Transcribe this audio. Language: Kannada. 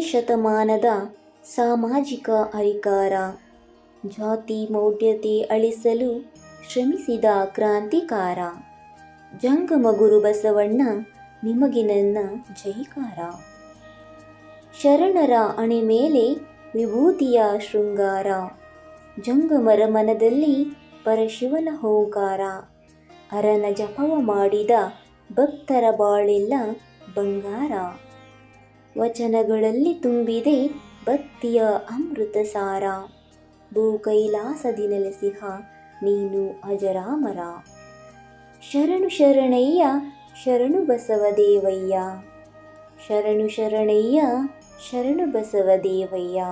ಶತಮಾನದ ಸಾಮಾಜಿಕ ಅಧಿಕಾರ. ಜಾತಿ ಮೌಢ್ಯತೆ ಅಳಿಸಲು ಶ್ರಮಿಸಿದ ಕ್ರಾಂತಿಕಾರ. ಜಂಗಮ ಗುರು ಬಸವಣ್ಣ, ನಿಮಗೆ ನನ್ನ ಜೈಕಾರ ಶರಣರ ಅಣೆ ಮೇಲೆ ವಿಭೂತಿಯ ಶೃಂಗಾರ. ಜಂಗಮರ ಮನದಲ್ಲಿ ಪರಶಿವನ ಹೋಂಕಾರ ಅರನ ಜಪವ ಮಾಡಿದ ಭಕ್ತರ ಬಾಳೆಲ್ಲ ಬಂಗಾರ. ವಚನಗಳಲ್ಲಿ ತುಂಬಿದೆ ಭಕ್ತಿಯ ಅಮೃತ ಸಾರ. ಭೂ ಕೈಲಾಸದಿ ನೆಲೆಸಿಹ ನೀನು ಅಜರಾಮರ. ಶರಣು ಶರಣಯ್ಯ, ಶರಣು ಬಸವದೇವಯ್ಯ. ಶರಣು ಶರಣಯ್ಯ, ಶರಣು ಬಸವದೇವಯ್ಯ.